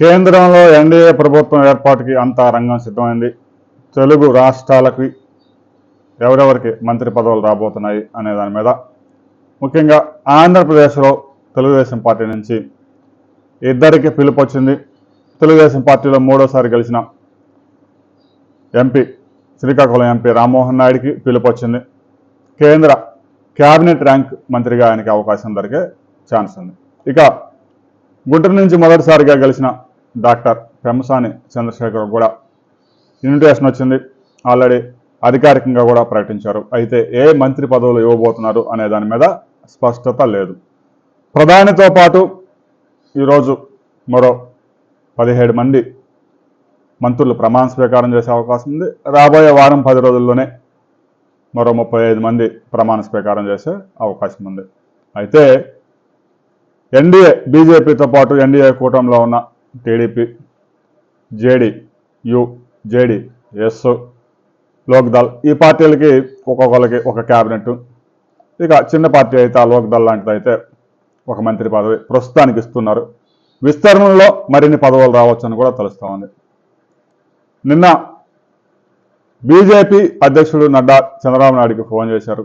కేంద్రంలో ఎన్డీఏ ప్రభుత్వం ఏర్పాటుకి అంతా రంగం సిద్ధమైంది. తెలుగు రాష్ట్రాలకి ఎవరెవరికి మంత్రి పదవులు రాబోతున్నాయి అనే దాని మీద. ముఖ్యంగా ఆంధ్రప్రదేశ్లో తెలుగుదేశం పార్టీ నుంచి ఇద్దరికి పిలుపు వచ్చింది తెలుగుదేశం పార్టీలో మూడోసారి గెలిచిన ఎంపీ శ్రీకాకుళం ఎంపీ రామ్మోహన్ నాయుడికి పిలుపు వచ్చింది కేంద్ర క్యాబినెట్ ర్యాంక్ మంత్రిగా ఆయనకి అవకాశం దొరికే ఛాన్స్ ఉంది. ఇక గుంటూరు నుంచి మొదటిసారిగా గెలిచిన డాక్టర్ పెమసాని చంద్రశేఖర్ కూడా ఇన్విటేషన్ వచ్చింది. ఆల్రెడీ అధికారికంగా కూడా ప్రకటించారు. అయితే ఏ మంత్రి పదవులు ఇవ్వబోతున్నారు అనే దాని మీద స్పష్టత లేదు. ప్రధానితో పాటు ఈరోజు మరో పదిహేడు మంది మంత్రులు ప్రమాణ స్వీకారం చేసే అవకాశం ఉంది. రాబోయే వారం పది రోజుల్లోనే మరో ముప్పై ఐదు మంది ప్రమాణ స్వీకారం చేసే అవకాశం ఉంది. అయితే ఎన్డీఏ బీజేపీతో పాటు ఎన్డీఏ కూటమిలో ఉన్న TDP JD U JD S Lok Dal ఈ పార్టీలకి ఒక్కొక్కరికి ఒక క్యాబినెట్ ఇక చిన్న పార్టీ అయితే ఆ లోక్దల్ లాంటిదైతే ఒక మంత్రి పదవి ప్రస్తుతానికి ఇస్తున్నారు. విస్తరణలో మరిన్ని పదవులు రావచ్చని కూడా తెలుస్తూ ఉంది. నిన్న బీజేపీ అధ్యక్షుడు నడ్డా చంద్రబాబు నాయుడికి ఫోన్ చేశారు.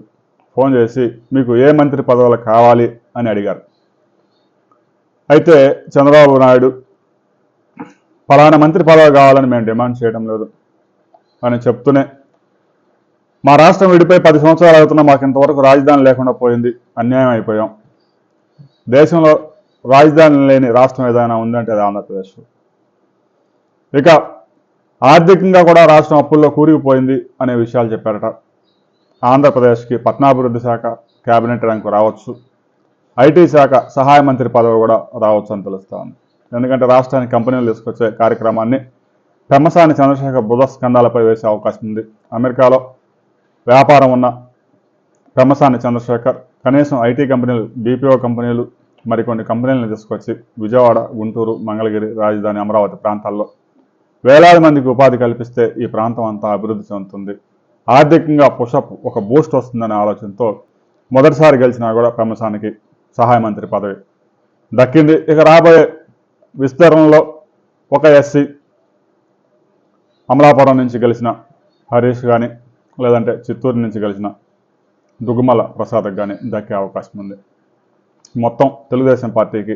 ఫోన్ చేసి మీకు ఏ మంత్రి పదవులు కావాలి అని అడిగారు. అయితే చంద్రబాబు నాయుడు ఫలానా మంత్రి పదవి కావాలని మేము డిమాండ్ చేయడం లేదు అని చెప్తూనే మా రాష్ట్రం విడిపోయి పది సంవత్సరాలు అవుతున్నా మాకు ఇంతవరకు రాజధాని లేకుండా పోయింది. అన్యాయం అయిపోయాం. దేశంలో రాజధాని లేని రాష్ట్రం ఏదైనా ఉందంటే అది ఆంధ్రప్రదేశ్. ఇక ఆర్థికంగా కూడా రాష్ట్రం అప్పుల్లో కూరిగిపోయింది అనే విషయాలు చెప్పారట. ఆంధ్రప్రదేశ్కి పట్టణాభివృద్ధి శాఖ కేబినెట్ ర్యాంకు రావచ్చు. ఐటీ శాఖ సహాయ మంత్రి పదవి కూడా రావచ్చు అని తెలుస్తా ఉంది. ఎందుకంటే రాష్ట్రానికి కంపెనీలు తీసుకొచ్చే కార్యక్రమాన్ని పెమ్మసాని చంద్రశేఖర్ బుధ స్కందాలపై వేసే అవకాశం ఉంది. అమెరికాలో వ్యాపారం ఉన్న పెమ్మసాని చంద్రశేఖర్ కనీసం ఐటీ కంపెనీలు బీపీఓ కంపెనీలు మరికొన్ని కంపెనీలను తీసుకొచ్చి విజయవాడ గుంటూరు మంగళగిరి రాజధాని అమరావతి ప్రాంతాల్లో వేలాది మందికి ఉపాధి కల్పిస్తే ఈ ప్రాంతం అంతా అభివృద్ధి చెందుతుంది. ఆర్థికంగా పుషప్ ఒక బూస్ట్ వస్తుందనే ఆలోచనతో మొదటిసారి గెలిచినా కూడా పెమ్మసానికి సహాయ మంత్రి పదవి దక్కింది. ఇక రాబోయే విస్తరణలో ఒక ఎస్సీ అమలాపురం నుంచి గెలిచిన హరీష్ కానీ లేదంటే చిత్తూరు నుంచి గెలిచిన దుగుమల ప్రసాద్కి కానీ దక్కే అవకాశం ఉంది. మొత్తం తెలుగుదేశం పార్టీకి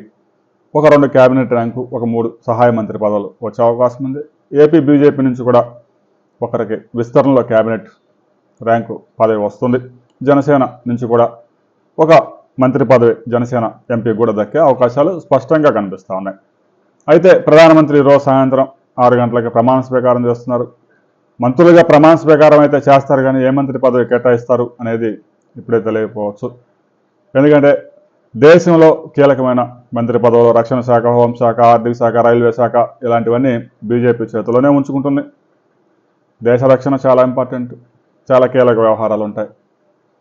ఒక రెండు క్యాబినెట్ ర్యాంకు ఒక మూడు సహాయ మంత్రి పదవులు వచ్చే అవకాశం ఉంది. ఏపీ బీజేపీ నుంచి కూడా ఒకరికి విస్తరణలో క్యాబినెట్ ర్యాంకు పదవి వస్తుంది. జనసేన నుంచి కూడా ఒక మంత్రి పదవి జనసేన ఎంపీ కూడా దక్కే అవకాశాలు స్పష్టంగా కనిపిస్తూ ఉన్నాయి. అయితే ప్రధానమంత్రి రోజు సాయంత్రం ఆరు గంటలకి ప్రమాణ స్వీకారం చేస్తున్నారు. మంత్రులుగా ప్రమాణ స్వీకారం అయితే చేస్తారు కానీ ఏ మంత్రి పదవి కేటాయిస్తారు అనేది ఇప్పుడే తెలియకపోవచ్చు. ఎందుకంటే దేశంలో కీలకమైన మంత్రి పదవులు రక్షణ శాఖ హోంశాఖ ఆర్థిక శాఖ రైల్వే శాఖ ఇలాంటివన్నీ బీజేపీ చేతిలోనే ఉంచుకుంటుంది. దేశ రక్షణ చాలా ఇంపార్టెంట్ చాలా కీలక వ్యవహారాలు ఉంటాయి.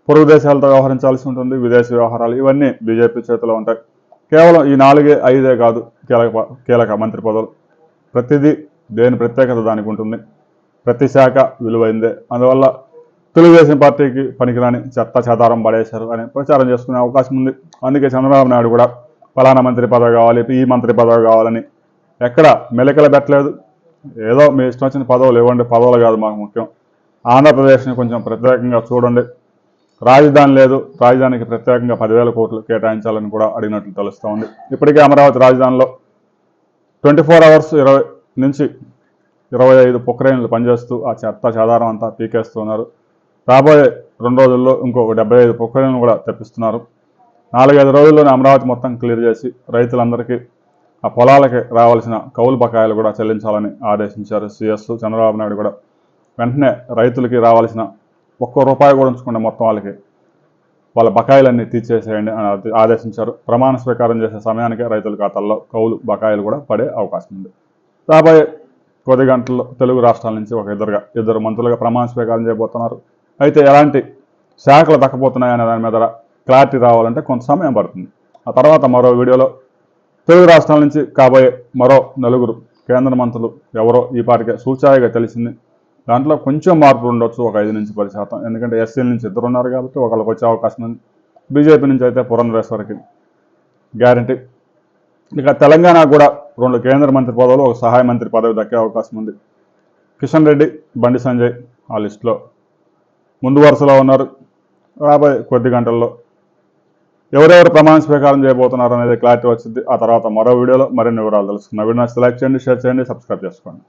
పొరుగు దేశాలతో వ్యవహరించాల్సి ఉంటుంది విదేశీ వ్యవహారాలు ఇవన్నీ బీజేపీ చేతిలో ఉంటాయి. కేవలం ఈ నాలుగే ఐదే కాదు కీలక ప- కీలక మంత్రి పదవులు. ప్రతిదీ దేని ప్రత్యేకత దానికి ఉంటుంది. ప్రతి శాఖ విలువైందే. అందువల్ల తెలుగుదేశం పార్టీకి పనికిరాని చెత్త చెదారం పడేశారు అని ప్రచారం చేసుకునే అవకాశం ఉంది. అందుకే చంద్రబాబు నాయుడు కూడా ఫలానా మంత్రి పదవి కావాలి ఈ మంత్రి పదవి కావాలని ఎక్కడ మెలకలు పెట్టలేదు. ఏదో మీ ఇష్టం వచ్చిన పదవులు ఇవ్వండి. పదవులు కాదు మాకు ముఖ్యం. ఆంధ్రప్రదేశ్ని కొంచెం ప్రత్యేకంగా చూడండి. రాజధాని లేదు. రాజధానికి ప్రత్యేకంగా పదివేల కోట్లు కేటాయించాలని కూడా అడిగినట్లు తెలుస్తూ ఉంది ఇప్పటికే అమరావతి రాజధానిలో ట్వంటీ ఫోర్ అవర్స్ ఇరవై నుంచి ఇరవై ఐదు పొక్రేన్లు పనిచేస్తూ ఆ చెత్త చెదారం అంతా పీకేస్తున్నారు. రాబోయే రెండు రోజుల్లో ఇంకో డెబ్బై ఐదు పొక్రేన్లు కూడా తెప్పిస్తున్నారు. నాలుగైదు రోజుల్లోనే అమరావతి మొత్తం క్లియర్ చేసి రైతులందరికీ ఆ పొలాలకి రావాల్సిన కౌలు బకాయిలు కూడా చెల్లించాలని ఆదేశించారు. సిఎస్ చంద్రబాబు నాయుడు కూడా వెంటనే రైతులకి రావాల్సిన ఒక్క రూపాయి కూడా ఉంచకుండా మొత్తం వాళ్ళకి. వాళ్ళ బకాయిలన్నీ తీర్చేసేయండి అని ఆదేశించారు. ప్రమాణ స్వీకారం చేసే సమయానికి రైతుల ఖాతాల్లో కౌలు బకాయిలు కూడా పడే అవకాశం ఉంది. రాబోయే కొద్ది గంటల్లో తెలుగు రాష్ట్రాల నుంచి ఒక ఇద్దరుగా ఇద్దరు మంత్రులుగా ప్రమాణ స్వీకారం చేయబోతున్నారు. అయితే ఎలాంటి శాఖలు దక్కపోతున్నాయనే దాని మీద క్లారిటీ రావాలంటే కొంత సమయం పడుతుంది. ఆ తర్వాత మరో వీడియోలో తెలుగు రాష్ట్రాల నుంచి కాబోయే మరో నలుగురు కేంద్ర మంత్రులు ఎవరో ఈ పాటికే సూచాయిగా తెలిసింది. దాంట్లో కొంచెం మార్పు ఉండొచ్చు ఒక ఐదు నుంచి పది శాతం. ఎందుకంటే ఎస్సీల నుంచి ఇద్దరు ఉన్నారు కాబట్టి ఒకళ్ళకి వచ్చే అవకాశం ఉంది. బీజేపీ నుంచి అయితే పురంధరేశ్వరికి గ్యారంటీ. ఇక తెలంగాణ కూడా రెండు కేంద్ర మంత్రి పదవులు ఒక సహాయ మంత్రి పదవి దక్కే అవకాశం ఉంది. కిషన్ రెడ్డి బండి సంజయ్ ఆ లిస్టులో. ముందు వరుసలో ఉన్నారు. రాబోయే కొద్ది గంటల్లో ఎవరెవరు ప్రమాణ స్వీకారం చేయబోతున్నారు అనేది క్లారిటీ వచ్చింది. ఆ తర్వాత మరో వీడియోలో మరిన్ని వివరాలు తెలుసుకున్న వీడియో నచ్చితే లైక్ చేయండి షేర్ చేయండి సబ్స్క్రైబ్ చేసుకోండి.